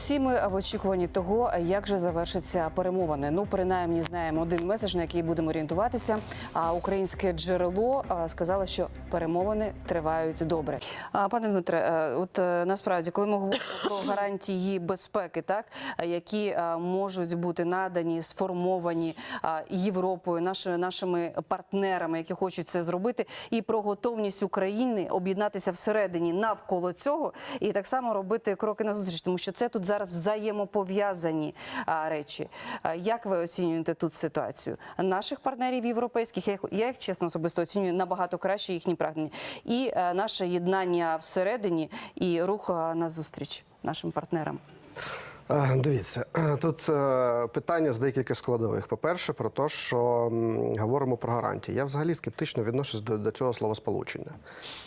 Всі ми в очікуванні того, як же завершаться перемовини. Ну, принаймні, знаємо один меседж, на який будемо орієнтуватися. А українське джерело сказало, що перемовини тривають добре. А пане Дмитре, е, от е, насправді, коли ми говоримо про гарантії безпеки, так які е, можуть бути надані, сформовані Європою, нашими нашими партнерами, які хочуть це зробити, і про готовність України об'єднатися всередині навколо цього, і так само робити кроки назустріч, тому що це тут зараз взаємопов'язані речі. Як ви оцінюєте тут ситуацію? Наших партнерів європейських я їх, я їх чесно особисто оцінюю набагато краще їхні прагнення, і е, наше єднання всередині і рух на назустріч нашим партнерам. Дивіться, тут е, питання з декілька складових. По-перше, про те, що говоримо про гарантії. Я взагалі скептично відношусь до, до цього словосполучення.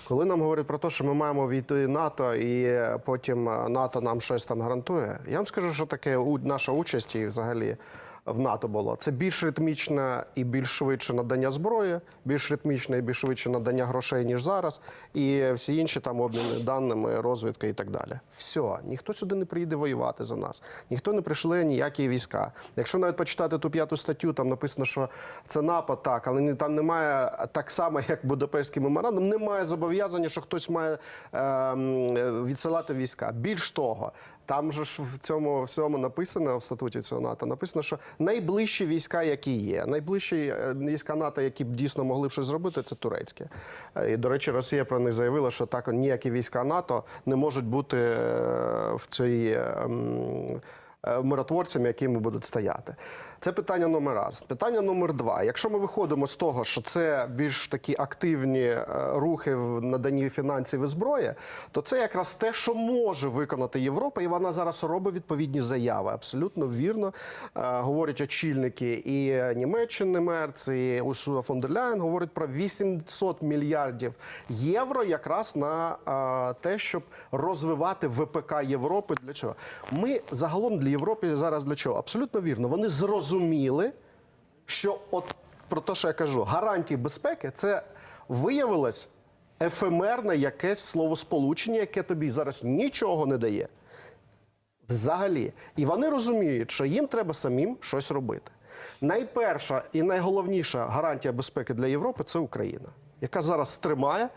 Коли нам говорять про те, що ми маємо війти НАТО, і потім е, НАТО нам щось там гарантує, я вам скажу, що таке наша участь і взагалі. В НАТО було це більш ритмічне і більш швидше надання зброї, більш ритмічне і більш швидше надання грошей ніж зараз, і всі інші там обміни даними, розвідка і так далі. Все, ніхто сюди не приїде воювати за нас, ніхто не прийшли ніякі війська. Якщо навіть почитати ту п'яту статтю, там написано, що це напад, так, але там немає так само, як Будапештський меморандум, немає зобов'язання, що хтось має ем, відсилати війська. Більш того. Там же ж в цьому всьому написано в статуті цього НАТО. Написано, що найближчі війська, які є, найближчі е, війська НАТО, які б дійсно могли б щось зробити, це турецьке. Е, І до речі, Росія про них заявила, що так ніякі війська НАТО не можуть бути е, в цій. Е, Миротворцями, якими будуть стояти, це питання номер раз. Питання номер два. Якщо ми виходимо з того, що це більш такі активні е, рухи в наданні фінансів і зброї, то це якраз те, що може виконати Європа, і вона зараз робить відповідні заяви. Абсолютно вірно Е, говорять очільники і Німеччини, Мерц, і Урсула фон дер Ляєн говорять про 800 мільярдів євро, якраз на те, щоб розвивати ВПК Європи. Для чого ми загалом для Європи зараз для чого? Абсолютно вірно. Вони зрозуміли, що от про те, що я кажу, гарантії безпеки, це виявилось ефемерне якесь словосполучення, яке тобі зараз нічого не дає. Взагалі. І вони розуміють, що їм треба самим щось робити. Найперша і найголовніша гарантія безпеки для Європи це Україна, яка зараз стримає.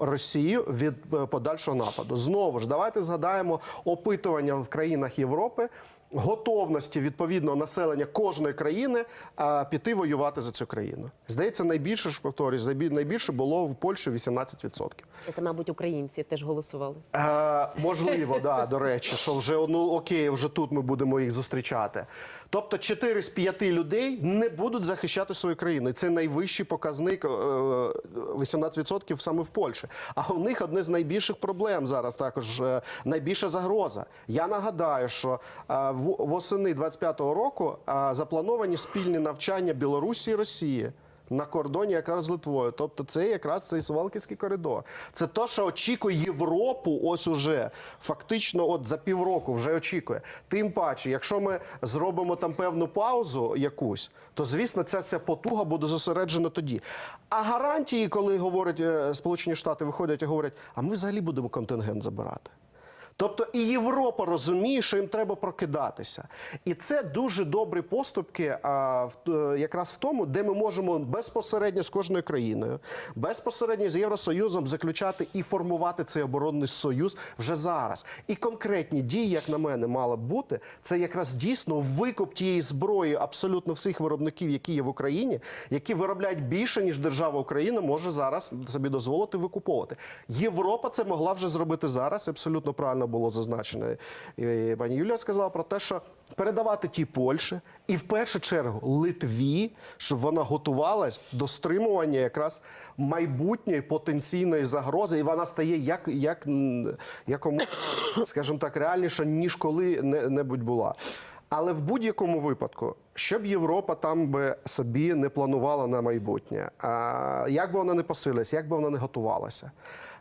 Росію від е, подальшого нападу. Знову ж давайте згадаємо опитування в країнах Європи готовності відповідного населення кожної країни а, піти воювати за цю країну. Здається, найбільше ж повторюсь, найбі- найбільше було в Польщі 18%. Це, мабуть, українці теж голосували. Е, можливо, да, до речі, що вже ну окей, вже тут ми будемо їх зустрічати. Тобто 4 з 5 людей не будуть захищати свою країну. І це найвищий показник е, 18% саме в Польщі. А у них одне з найбільших проблем зараз також е, найбільша загроза. Я нагадаю, що е, восени 25-го року заплановані спільні навчання Білорусі і Росії. На кордоні якраз з Литвою, тобто це якраз цей Сувалківський коридор. Це те, що очікує Європу. Ось уже фактично, от за півроку вже очікує. Тим паче, якщо ми зробимо там певну паузу якусь, то звісно ця вся потуга буде зосереджена тоді. А гарантії, коли говорять е, Сполучені Штати, виходять і говорять, а ми взагалі будемо контингент забирати. Тобто і Європа розуміє, що їм треба прокидатися, і це дуже добрі поступки а, в, е, якраз в тому, де ми можемо безпосередньо з кожною країною, безпосередньо з Євросоюзом заключати і формувати цей оборонний союз вже зараз. І конкретні дії, як на мене, мали б бути, це якраз дійсно викуп тієї зброї абсолютно всіх виробників, які є в Україні, які виробляють більше ніж держава Україна може зараз собі дозволити викуповувати. Європа це могла вже зробити зараз. Абсолютно правильно було зазначено. І пані Юлія сказала про те, що передавати ті Польщі і в першу чергу Литві, щоб вона готувалась до стримування якраз майбутньої потенційної загрози, і вона стає як, як якому, скажімо так, реальніша, ніж коли-небудь була. Але в будь-якому випадку, щоб Європа там би собі не планувала на майбутнє, а як би вона не посилилась, як би вона не готувалася,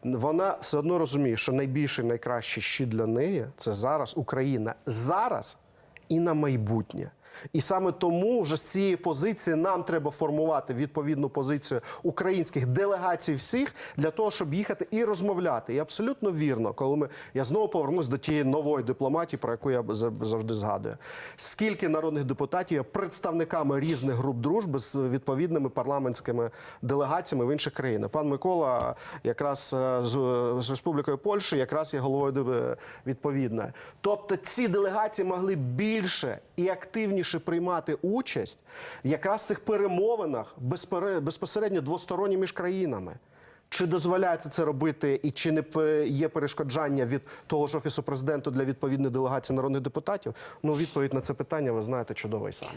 вона все одно розуміє, що найбільший, найкращий щит для неї це зараз Україна зараз і на майбутнє. І саме тому вже з цієї позиції нам треба формувати відповідну позицію українських делегацій всіх для того, щоб їхати і розмовляти. І абсолютно вірно, коли ми я знову повернусь до тієї нової дипломатії, про яку я за- завжди згадую. Скільки народних депутатів є представниками різних груп дружби з відповідними парламентськими делегаціями в інших країнах? Пан Микола якраз е, з, з Республікою Польщі якраз є головою е, відповідної. Тобто ці делегації могли більше і активніше приймати участь якраз в цих перемовинах безпосередньо двосторонні між країнами. Чи дозволяється це робити, і чи не є перешкоджання від того ж офісу президента для відповідної делегації народних депутатів? Ну відповідь на це питання ви знаєте чудово і самі.